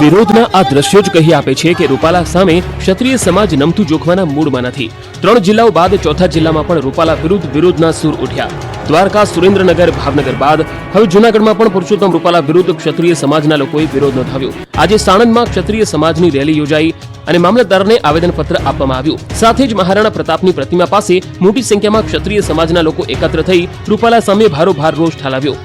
વિરોધના આ દ્રશ્યો જ કહી આપે છે કે રૂપાલા સામે ક્ષત્રિય સમાજ નમતું જોખવાના મૂળમાં નથી. ત્રણ જિલ્લાઓ બાદ ચોથા જિલ્લામાં પણ રૂપાલા વિરુદ્ધ વિરોધના સૂર ઉઠ્યા. દ્વારકા, સુરેન્દ્રનગર, ભાવનગર બાદ હવે જૂનાગઢમાં પણ પુરુષોત્તમ રૂપાલા વિરુદ્ધ ક્ષત્રિય સમાજના લોકોએ વિરોધ નોંધાવ્યો. આજે સાણંદમાં ક્ષત્રિય સમાજની રેલી યોજાઈ અને મામલતદારને આવેદનપત્ર આપવામાં આવ્યું. સાથે જ મહારાણા પ્રતાપની પ્રતિમા પાસે મોટી સંખ્યામાં ક્ષત્રિય સમાજના લોકો એકત્ર થઈ રૂપાલા સામે ભારોભાર રોષ ઠાલવ્યો.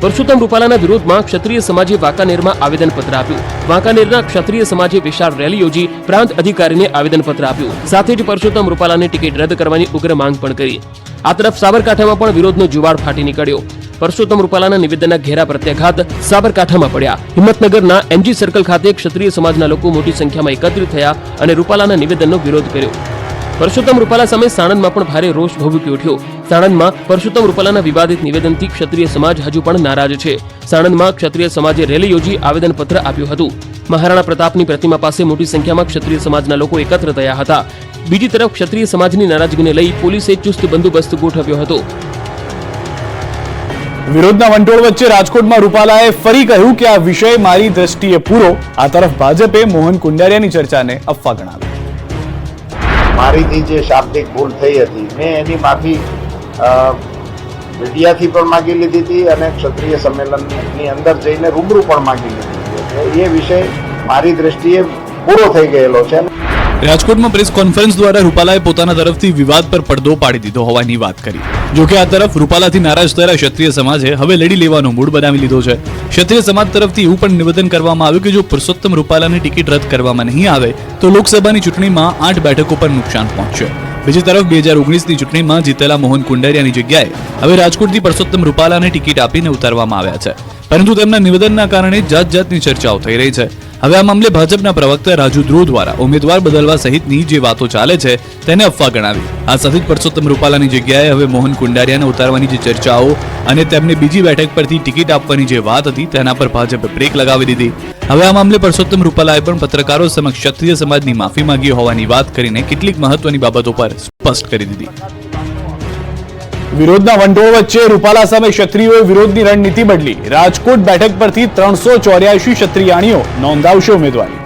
પરસોત્તમ રૂપાલાના વિરોધમાં ક્ષત્રિય સમાજે વાંકાનેરમાં આવેદનપત્ર આપ્યું. વાંકાનેરના ક્ષત્રિય સમાજે વિશાળ રેલી યોજી પ્રાંત અધિકારીને આવેદનપત્ર આપ્યું. સાથે જ પરસોત્તમ રૂપાલાની ટિકિટ રદ કરવાની ઉગ્ર માંગ પણ કરી. આ તરફ સાબરકાંઠામાં પણ વિરોધનો જુવાળ ફાટી નીકળ્યો. પરસોત્તમ રૂપાલાના નિવેદનના ઘેરા પ્રત્યાઘાત સાબરકાંઠામાં પડ્યા. હિંમતનગરના એમજી સર્કલ ખાતે ક્ષત્રિય સમાજના લોકો મોટી સંખ્યામાં એકત્રિત થયા અને રૂપાલાના નિવેદનનો વિરોધ કર્યો. પરસોત્તમ રૂપાલા સામે સાણંદમાં પણ ભારે રોષ ભભૂકી ઉઠ્યો. સાણંદમાં પરસોત્તમ રૂપાલાના વિવાદિત નિવેદનથી ક્ષત્રિય સમાજ હજુ પણ નારાજ છે. સાણંદમાં ક્ષત્રિય સમાજે રેલી યોજી આવેદનપત્ર આપ્યું હતું. મહારાણા પ્રતાપની પ્રતિમા પાસે મોટી સંખ્યામાં ક્ષત્રિય સમાજના લોકો એકત્ર થયા હતા. બીજી તરફ ક્ષત્રિય સમાજની નારાજગીને લઈ પોલીસે ચુસ્ત બંદોબસ્ત ગોઠવ્યો હતો. વિરોધના વંટોળ વચ્ચે રાજકોટમાં રૂપાલાએ ફરી કહ્યું કે આ વિષય મારી દ્રષ્ટિએ પૂરો. આ તરફ ભાજપે મોહન કુંડારિયાની ચર્ચાને અફવા ગણાવી. મારીથી જે શાબ્દિક ભૂલ થઈ હતી, મેં એની માફી મીડિયાથી પણ માગી લીધી હતી અને ક્ષત્રિય સંમેલનની અંદર જઈને રૂબરૂ પણ માગી લીધી હતી. એ વિષય મારી દ્રષ્ટિએ પૂરો થઈ ગયેલો છે. રાજકોટમાં પ્રેસ કોન્ફરન્સ દ્વારા રૂપાલાએ પોતાના તરફથી વિવાદ પર પડદો પાડી દીધો હોવાની વાત કરી. જો કે આ તરફ રૂપાલાથી નારાજ થયેલા ક્ષત્રિય સમાજે હવે લડી લેવાનો મૂડ બનાવી લીધો છે. ક્ષત્રિય સમાજ તરફથી એવું પણ નિવેદન કરવામાં આવ્યું કે જો પુરુષોત્તમ રૂપાલાની ટિકિટ રદ કરવામાં નહીં આવે, તો લોકસભાની ચૂંટણીમાં આઠ બેઠકો પર નુકસાન પહોંચશે. બીજી તરફ બે હજાર ઓગણીસની ચૂંટણીમાં જીતેલા મોહન કુંડારિયાની જગ્યાએ હવે રાજકોટથી પરસોત્તમ રૂપાલાને ટિકિટ આપીને ઉતારવામાં આવ્યા છે. પરંતુ તેમના નિવેદનના કારણે જાત જાતની ચર્ચાઓ થઈ રહી છે. હવે આ મામલે ભાજપના પ્રવક્તા રાજુ ધ્રુવ દ્વારા ઉમેદવાર બદલવા સહિતની જે વાતો ચાલે છે, તેને અફવા ગણાવી. આ સાથે જ પરસોત્તમ રૂપાલાની જગ્યાએ હવે મોહન કુંડારિયાને ઉતારવાની જે ચર્ચાઓ અને તેમને બીજી બેઠક પરથી ટિકિટ આપવાની જે વાત હતી, તેના પર ભાજપે બ્રેક લગાવી દીધી. હવે આ મામલે પરસોત્તમ રૂપાલાએ પણ પત્રકારો સમક્ષ ક્ષત્રિય સમાજની માફી માંગી હોવાની વાત કરીને કેટલીક મહત્વની બાબતો પર સ્પષ્ટ કરી દીધી. વિરોધના વંટોળ વચ્ચે રૂપાલા સામે ક્ષત્રિયોએ વિરોધની રણનીતિ બદલી. રાજકોટ બેઠક પરથી ત્રણસો ચોર્યાસી ક્ષત્રિયાણીઓ નોંધાવશે ઉમેદવારી.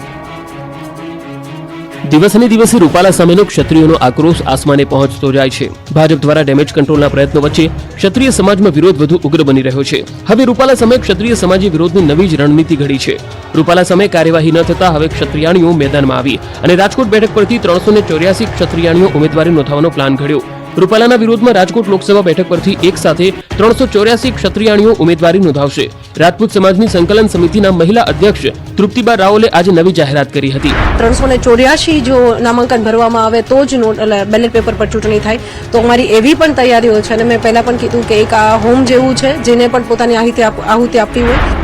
દિવસે દિવસે રૂપાલા સામેનો ક્ષત્રિયોનો આક્રોશ આસમાને પહોંચતો જાય છે. ભાજપ દ્વારા ડેમેજ કંટ્રોલના પ્રયત્નો વચ્ચે ક્ષત્રિય સમાજમાં વિરોધ વધુ ઉગ્ર બની રહ્યો છે. હવે રૂપાલા સામે ક્ષત્રિય સમાજે વિરોધની નવી જ રણનીતિ ઘડી છે. રૂપાલા સામે કાર્યવાહી ન થતા હવે ક્ષત્રિયાણીઓ મેદાનમાં આવી અને રાજકોટ બેઠક પરથી ત્રણસો ચોર્યાસી ક્ષત્રિયાણીઓ ઉમેદવારી નોંધાવવાનો પ્લાન ઘડ્યો. રૂપાલાના વિરોધમાં રાજકોટ લોકસભા બેઠક પરથી એક સાથે ત્રણસો ચોર્યાસી ક્ષત્રિયાણીઓ ઉમેદવારી નોંધાવશે. રાજપૂત સમાજની સંકલન સમિતિના મહિલા અધ્યક્ષ તૃપ્તિબા રાઓલે આજે નવી જાહેરાત કરી હતી. ત્રણસો ને ચોર્યાસી જો નામાંકન ભરવામાં આવે તો જ બેલેટ પેપર પર ચૂંટણી થાય. તો અમારી એવી પણ તૈયારીઓ છે અને મેં પહેલા પણ કીધું કે એક આ હોમ જેવું છે, જેને પણ પોતાની આહુતિ આહુતિ આપવી હોય.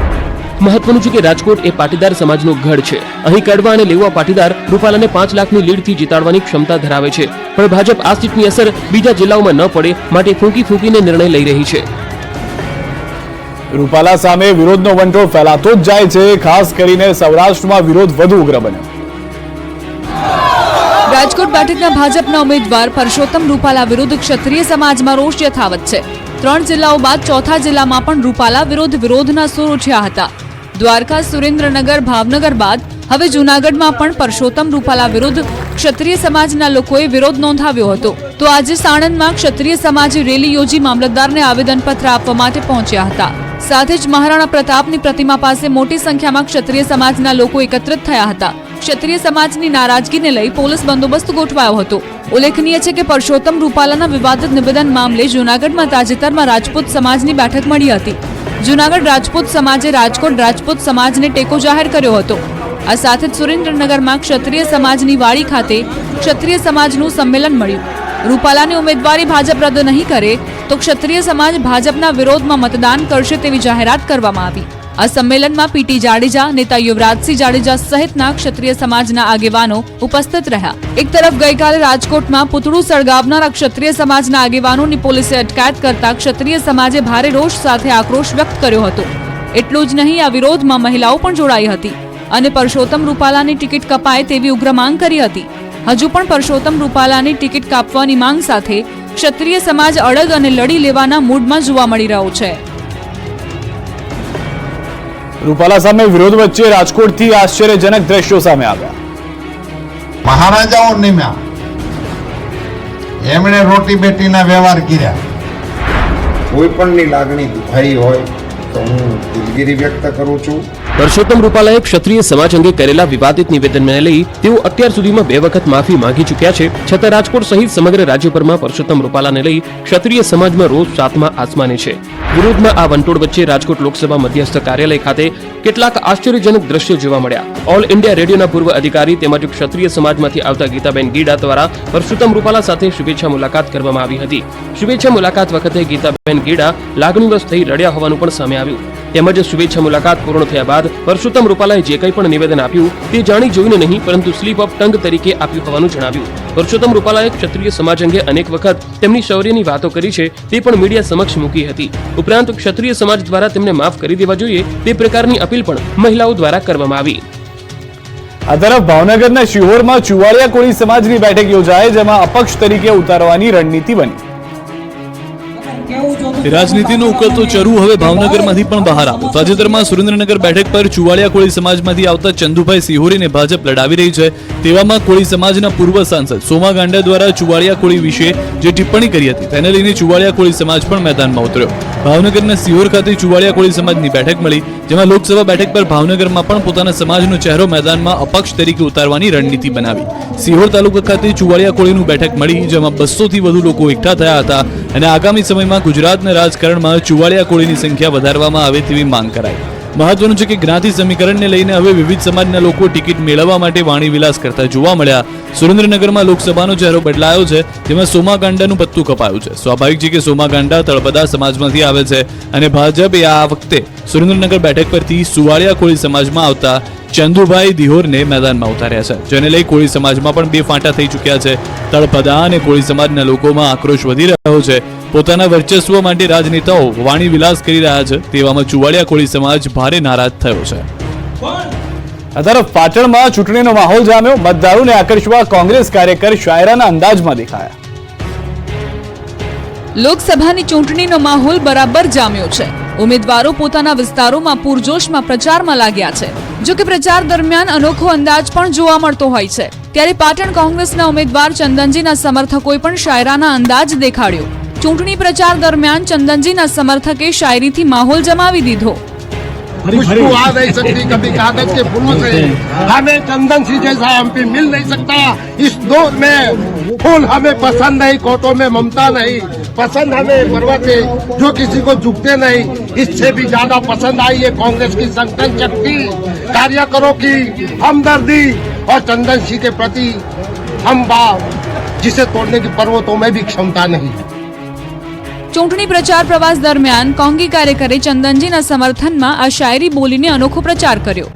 મહત્વનું છે કે રાજકોટ એ પાટીદાર સમાજનો ગઢ છે. અહીં કડવા અને લેવા પાટીદાર રૂપાલાને પાંચ લાખની લીડથી જીતાડવાની ક્ષમતા ધરાવે છે. પણ ભાજપ આ સીટની અસર બીજા જિલ્લાઓમાં ન પડે માટે ફૂંકી ફૂંકીને નિર્ણય લઈ રહી છે. રૂપાલા સામે વિરોધનો વંટોળ ફેલાતો જ જાય છે ખાસ કરીને સૌરાષ્ટ્રમાં વિરોધ વધુ ઉગ્ર બન્યો. રાજકોટ બેઠકના ભાજપના ઉમેદવાર પરસોત્તમ રૂપાલા વિરુદ્ધ ક્ષત્રિય સમાજમાં રોષ યથાવત છે. ત્રણ જિલ્લાઓ બાદ ચોથા જિલ્લામાં પણ રૂપાલા વિરુદ્ધ વિરોધના સૂર ઉઠ્યા હતા. દ્વારકા, સુરેન્દ્રનગર, ભાવનગર બાદ હવે જૂનાગઢમાં પણ પરસોત્તમ રૂપાલા વિરુદ્ધ ક્ષત્રિય સમાજના લોકોએ વિરોધ નોંધાવ્યો હતો. તો આજે સાણંદમાં ક્ષત્રિય સમાજે રેલી યોજી મામલતદારને આવેદનપત્ર આપવા માટે પહોંચ્યા હતા. સાથે જ મહારાણા પ્રતાપની પ્રતિમા પાસે મોટી સંખ્યામાં ક્ષત્રિય સમાજના લોકો એકત્રિત થયા હતા. ક્ષત્રિય સમાજની નારાજગીને લઈ પોલીસ બંદોબસ્ત ગોઠવાયો હતો. ઉલ્લેખનીય છે કે પરસોત્તમ રૂપાલાના વિવાદિત નિવેદન મામલે જૂનાગઢમાં તાજેતરમાં રાજપૂત સમાજની બેઠક મળી હતી. જૂનાગઢ રાજપૂત સમાજે રાજકોટ રાજપૂત સમાજને ટેકો જાહેર કર્યો હતો. આ સાથે જ સુરેન્દ્રનગરમાં ક્ષત્રિય સમાજની વાડી ખાતે ક્ષત્રિય સમાજનું સંમેલન મળ્યું. રૂપાલાની ઉમેદવારી ભાજપ રદ નહીં કરે તો ક્ષત્રિય સમાજ ભાજપના વિરોધમાં મતદાન કરશે તેવી જાહેરાત કરવામાં આવી. આ સંમેલનમાં પીટી જાડેજા, નેતા યુવરાજસિંહ જાડેજા સહિતના ક્ષત્રિય સમાજના આગેવાનો ઉપસ્થિત રહ્યા. એક તરફ ગઈકાલે રાજકોટમાં પુતળું સળગાવનારા ક્ષત્રિય સમાજના આગેવાનોની પોલીસે અટકાયત કરતા ક્ષત્રિય સમાજે ભારે રોષ સાથે આક્રોશ વ્યક્ત કર્યો હતો. એટલું જ નહીં, આ વિરોધમાં મહિલાઓ પણ જોડાઈ હતી અને પરસોત્તમ રૂપાલાની ટિકિટ કપાય તેવી ઉગ્ર માંગ કરી હતી. હજુ પણ પરસોત્તમ રૂપાલાની ટિકિટ કાપવાની માંગ સાથે ક્ષત્રિય સમાજ અડગ અને લડી લેવાના મૂડમાં જોવા મળી રહ્યો છે. રૂપાલા સામે વિરોધ વચ્ચે રાજકોટથી આશ્ચર્યજનક દ્રશ્યો સામે આવ્યા. મહારાજાઓ નિમ્યા એમણે રોટી બેટીના વ્યવહાર કર્યા. કોઈ પણની લાગણી દુભાઈ હોય હું દિલગીરી વ્યક્ત કરું છું. પરસોત્તમ રૂપાલાએ ક્ષત્રિય સમાજ અંગે કરેલા વિવાદિત નિવેદનને લઈ તેઓ અત્યાર સુધીમાં બે વખત માફી માંગી ચૂક્યા છે. છતાં રાજકોટ સહિત સમગ્ર રાજ્યભરમાં પરસોત્તમ રૂપાલાને લઈ ક્ષત્રિય સમાજમાં રોજ સાતમા આસમાને છે. વિરોધમાં આ વંટોળ વચ્ચે રાજકોટ લોકસભા મધ્યસ્થ કાર્યાલય ખાતે કેટલાક આશ્ચર્યજનક દ્રશ્યો જોવા મળ્યા. ઓલ ઇન્ડિયા રેડિયોના પૂર્વ અધિકારી તેમજ ક્ષત્રિય સમાજમાંથી આવતા ગીતાબેન ગીડા દ્વારા પરસોત્તમ રૂપાલા સાથે શુભેચ્છા મુલાકાત કરવામાં આવી હતી. શુભેચ્છા મુલાકાત વખતે ગીતાબેન ગીડા લાગણીવશ થઈ રડ્યા હોવાનું પણ સામે આવ્યું તેમજ શુભેચ્છા મુલાકાત પૂર્ણ થયા બાદ પરસોત્તમ રૂપાલાએ જે કંઈ પણ નિવેદન આપ્યું તે જાણી જોઈને નહીં, પરંતુ સ્લીપ ઓફ ટંગ તરીકે આપ્યું હોવાનું જણાવ્યું. પરસોત્તમ રૂપાલાએ ક્ષત્રિય સમાજ અંગે અનેક વખત તેમની શૌર્યની વાતો કરી છે, તે પણ મીડિયા સમક્ષ મૂકી હતી. ઉપરાંત ક્ષત્રિય સમાજ દ્વારા તેમને માફ કરી દેવા જોઈએ, તે પ્રકારની અપીલ પણ મહિલાઓ દ્વારા કરવામાં આવી. આ તરફ ભાવનગરના શિહોરમાં ચુવાળિયા કોળી સમાજની બેઠક યોજાઈ જેમાં અપક્ષ તરીકે ઉતારવાની રણનીતિ બની. રાજનીતિનો ઉકળતો ચરુ હવે ભાવનગરમાંથી પણ બહાર આવ્યો. તાજેતરમાં સુરેન્દ્રનગર બેઠક પર ચુવાડિયા કોળી સમાજમાંથી આવતા ચંદુભાઈ સિહોરીને ભાજપ લડાવી રહી છે. તેવામાં કોળી સમાજના પૂર્વ સાંસદ સોમા ગાંડા દ્વારા ચુવાડિયા કોળી વિશે જે ટિપ્પણી કરી હતી, તેને લઈને ચુવાડિયા કોળી સમાજ પણ મેદાનમાં ઉતર્યો. ભાવનગરના સિહોર ખાતે ચુવાડિયા કોળી સમાજની બેઠક મળી, જેમાં લોકસભા બેઠક પર ભાવનગરમાં પણ પોતાના સમાજનો ચહેરો મેદાનમાં અપક્ષ તરીકે ઉતારવાની રણનીતિ બનાવી. સિહોર તાલુકા ખાતે ચુવાડિયા કોળીનું બેઠક મળી, જેમાં બસો થી વધુ લોકો એકઠા થયા હતા અને આગામી સમયમાં ગુજરાતના રાજકારણમાં ચુવાડિયા કોળીની સંખ્યા વધારવામાં આવે તેવી માંગ કરાઈ. મહત્વનું છે કે જ્ઞાતિ સમીકરણને લઈને હવે વિવિધ સમાજના લોકો ટિકિટ મેળવવા માટે વાણી વિલાસ કરતા જોવા મળ્યા. સુરેન્દ્રનગરમાં લોકસભાનો ચહેરો બદલાયો છે, જેમાં સોમા ગાંડાનું પત્તું કપાયું છે. સ્વાભાવિક છે કે સોમા ગાંડા તળપદા સમાજમાંથી આવે છે અને ભાજપે આ વખતે સુરેન્દ્રનગર બેઠક પરથી સુવાળિયા કોળી સમાજમાં આવતા ચંદુભાઈ દિહોરને મેદાનમાં ઉતાર્યા છે. જેને લઈ કોળી સમાજમાં પણ બે ફાંટા થઈ ચૂક્યા છે. તળપદા અને કોળી સમાજના લોકોમાં આક્રોશ વધી રહ્યો છે. પોતાના વર્ચસ્વ માટે રાજનેતાઓ વાણી વિલાસ કરી રહ્યા છે તેવામાં ચુવાડિયા કોળી સમાજ ભારે નારાજ થયો છે. આ તરફ પાટણમાં ચૂંટણીનો માહોલ જામ્યો મતદારોને આકર્ષવા કોંગ્રેસ કાર્યકર શાયરાના અંદાજમાં દેખાયા. લોકસભાની ચૂંટણીનો માહોલ બરાબર જામ્યો છે. ઉમેદવારો પોતાના વિસ્તારોમાં પૂરજોશમાં પ્રચારમાં લાગ્યા છે. જો કે પ્રચાર દરમિયાન અનોખો અંદાજ પણ જોવા મળતો હોય છે. ત્યારે પાટણ કોંગ્રેસના ઉમેદવાર ચંદનજીના સમર્થકોએ પણ શાયરાના અંદાજ દેખાડ્યો. ચૂંટણી પ્રચાર દરમિયાન ચંદનજીના સમર્થકે શાયરીથી માહોલ જમાવી દીધો खुशबू आ नहीं सकती कभी कागज के फूलों से हमें चंदन सी जैसा एमपी मिल नहीं सकता इस दौर में फूल हमें पसंद नहीं कोटों में ममता नहीं पसंद हमें पर्वत है जो किसी को झुकते नहीं इससे भी ज्यादा पसंद आई है कांग्रेस की संगठन शक्ति कार्यकरों की हमदर्दी और चंदन सिंह के प्रति हम भाव जिसे तोड़ने की पर्वतों में भी क्षमता नहीं है ચૂંટણી પ્રચાર પ્રવાસ દરમિયાન કોંગી કાર્યકરે ચંદનજીના સમર્થનમાં આ શાયરી બોલીને અનોખો પ્રચાર કર્યો.